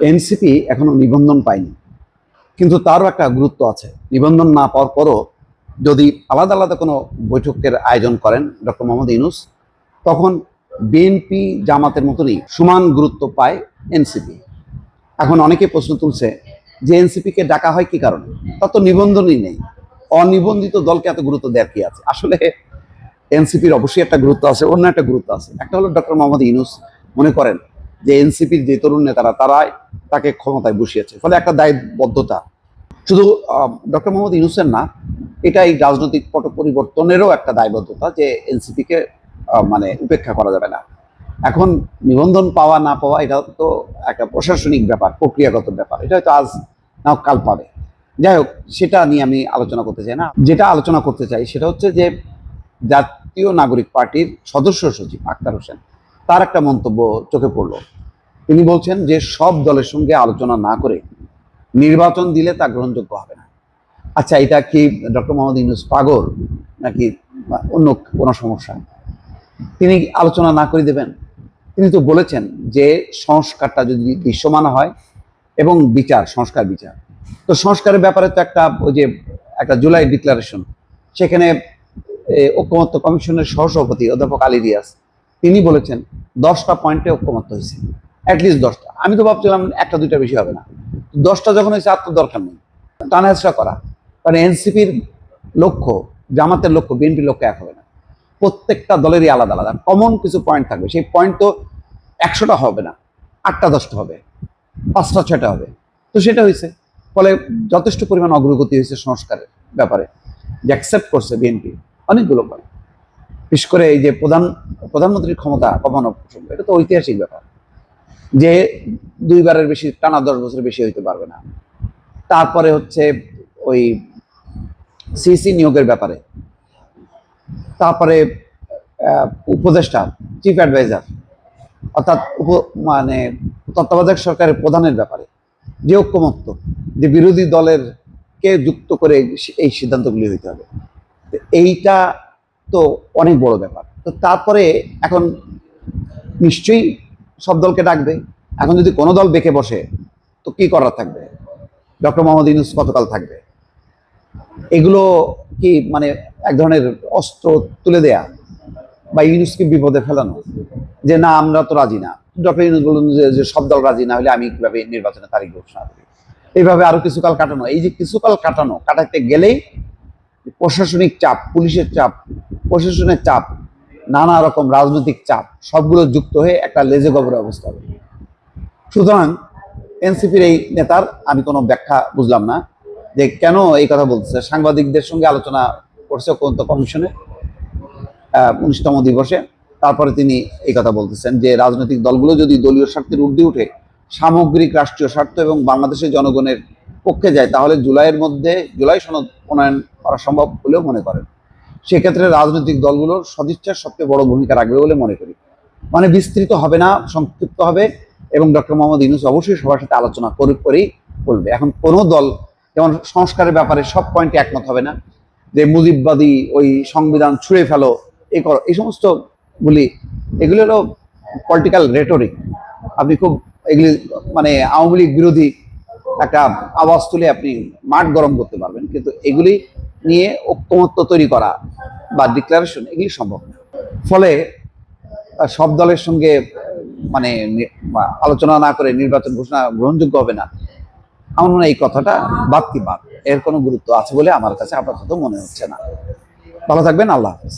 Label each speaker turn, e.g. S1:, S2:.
S1: NCP এখনও নিবন্ধন পায়নি। কিন্তু তারও একটা গুরুত্ব আছে। নিবন্ধন না পাওয়ার পরও যদি আলাদা আলাদা কোনো বৈঠকের আয়োজন করেন ডক্টর মোহাম্মদ ইউনুস, তখন বিএনপি জামাতের মতনই সমান গুরুত্ব পায় এনসিপি। এখন অনেকে প্রশ্ন তুলছে যে এনসিপিকে ডাকা হয় কি কারণে? তার তো নিবন্ধনই নেই। অনিবন্ধিত দলকে এত গুরুত্ব দেওয়ার কি আছে? আসলে এনসিপির অবশ্যই একটা গুরুত্ব আছে, অন্য একটা গুরুত্ব আছে। একটা হলো ডক্টর মোহাম্মদ ইউনুস মনে করেন যে এনসিপির যে তরুণ নেতারা, তারাই তাকে ক্ষমতায় বসিয়েছে। ফলে একটা দায়বদ্ধতা। শুধু ডক্টর মোহাম্মদ ইউনুসের না, এটা এই রাজনৈতিক পট পরিবর্তনেরও একটা দায়বদ্ধতা যে এনসিপিকে মানে উপেক্ষা করা যাবে না। এখন নিবন্ধন পাওয়া না পাওয়া এটা তো একটা প্রশাসনিক ব্যাপার, প্রক্রিয়াগত ব্যাপার। এটা হয়তো আজ নাও কাল পাবে। যাই হোক, সেটা নিয়ে আমি আলোচনা করতে চাই না। যেটা আলোচনা করতে চাই, সেটা হচ্ছে যে জাতীয় নাগরিক পার্টির সদস্য সচিব আক্তার হোসেন তার একটা মন্তব্য চোখে পড়ল। তিনি বলছেন যে সব দলের সঙ্গে আলোচনা না করে নির্বাচন দিলে তা গ্রহণযোগ্য হবে না। আচ্ছা এটা কি ডক্টর মোহাম্মদ ইউনুস পাগল নাকি অন্য কোনো সমস্যা? তিনি আলোচনা না করে দেবেন। তিনি তো বলেছেন যে সংস্কারটা যদি দৃশ্যমান হয় এবং বিচার, সংস্কার, বিচার। তো সংস্কারের ব্যাপারে তো একটা ওই যে একটা জুলাই ডিক্লারেশন, সেখানে ঐক্যমত্য কমিশনের সহসভাপতি অধ্যাপক আলী রিয়াজ তিনি বলেছেন, দশটা পয়েন্টে ঐক্যমত্য হয়েছে। অ্যাটলিস্ট দশটা। আমি তো ভাবছিলাম একটা, দুইটা বেশি হবে না। দশটা যখন হয়েছে, আর তো দরকার নেই। টানাহেসরা করা। কারণ এনসিপির লক্ষ্য, জামাতের লক্ষ্য, বিএনপির লক্ষ্য এক হবে না। প্রত্যেকটা দলেরই আলাদা আলাদা। কমন কিছু পয়েন্ট থাকবে। সেই পয়েন্ট তো একশোটা হবে না। আটটা, দশটা হবে। পাঁচটা, ছয়টা হবে। তো সেটা হয়েছে। ফলে যথেষ্ট পরিমাণ অগ্রগতি হয়েছে সংস্কারের ব্যাপারে। যে অ্যাকসেপ্ট করছে বিএনপি। অনেকগুলো পয়েন্ট বিশেষ করে এই যে প্রধান, প্রধানমন্ত্রীর ক্ষমতা কমানো প্রসঙ্গ, এটা তো ঐতিহাসিক ব্যাপার। যে দুইবারের বেশি, টানা দশ বছরের বেশি হইতে পারবে না। তারপরে হচ্ছে ওই সিসি নিয়োগের ব্যাপারে। তারপরে উপদেষ্টা চিফ অ্যাডভাইজার অর্থাৎ উপ মানে তত্ত্বাবধায়ক সরকারের প্রধানের ব্যাপারে যে ঐক্যমত্য, যে বিরোধী দলের কে যুক্ত করে এই সিদ্ধান্তগুলি হইতে হবে। এইটা তো অনেক বড় ব্যাপার। তো তারপরে এখন নিশ্চয়ই সব দলকে ডাকবে। এখন যদি কোনো দল বেঁকে বসে, তো কি করার থাকবে? ডক্টর মোহাম্মদ ইউনুস কতকাল থাকবে? এগুলো কি মানে এক ধরনের অস্ত্র তুলে দেয়া? বা ইউনুসকে বিপদে ফেলানো? যে না, আমরা তো রাজি না। ডক্টর ইউনুস বলুন যে সব দল রাজি না হলে আমি কীভাবে নির্বাচনের তারিখ ঘোষণা করি এইভাবে আরও কিছুকাল কাটানো। এই যে কিছুকাল কাটানো, কাটাতে গেলেই প্রশাসনিক চাপ, পুলিশের চাপ প্রশাসনের চাপ, নানা রকম রাজনৈতিক চাপ, সবগুলো যুক্ত হয়ে একটা লেজে গবরের অবস্থা। হবে সুতরাং এনসিপির এই নেতার আমি কোনো ব্যাখ্যা বুঝলাম না যে কেন এই কথা বলতেছে। সাংবাদিকদের সঙ্গে আলোচনা করছে ঐক্যমত্য কমিশনে উনিশতম দিবসে। তারপরে তিনি এই কথা বলতেছেন যে রাজনৈতিক দলগুলো যদি দলীয় স্বার্থের ঊর্ধ্বে উঠে সামগ্রিক রাষ্ট্রীয় স্বার্থ এবং বাংলাদেশের জনগণের পক্ষে যায়, তাহলে জুলাইয়ের মধ্যে জুলাই সনদ প্রণয়ন করা সম্ভব বলেও মনে করেন। সেক্ষেত্রে রাজনৈতিক দলগুলোর সদিচ্ছার সবচেয়ে বড় ভূমিকা রাখবে বলে মনে করি। মানে বিস্তৃত হবে না, সংক্ষিপ্ত হবে এবং ডক্টর মোহাম্মদ ইউনুস অবশ্যই সবার সাথে আলোচনা করে করেই বলবে। এখন কোনো দল, যেমন সংস্কারের ব্যাপারে সব পয়েন্টে একমত হবে না, যে মুজিববাদী ওই সংবিধান ছুঁড়ে ফেলো, এ করো, এই সমস্ত গুলি এগুলো হলো পলিটিক্যাল রেটরিক আপনি খুব এগুলি মানে আওয়ামী লীগ বিরোধী একটা আওয়াজ তুলে আপনি মাঠ গরম করতে পারবেন, কিন্তু এগুলি নিয়ে ঐক্যমত্য তৈরি করা বা ডিক্লারেশন এগুলি সম্ভব না। ফলে সব দলের সঙ্গে মানে আলোচনা না করে নির্বাচন ঘোষণা গ্রহণযোগ্য হবে না। আমার মনে হয় এই কথাটা বাদ কি বাদ? এর কোনো গুরুত্ব আছে বলে আমার কাছে আপাতত মনে হচ্ছে না। ভালো থাকবেন, আল্লাহ হাফিজ।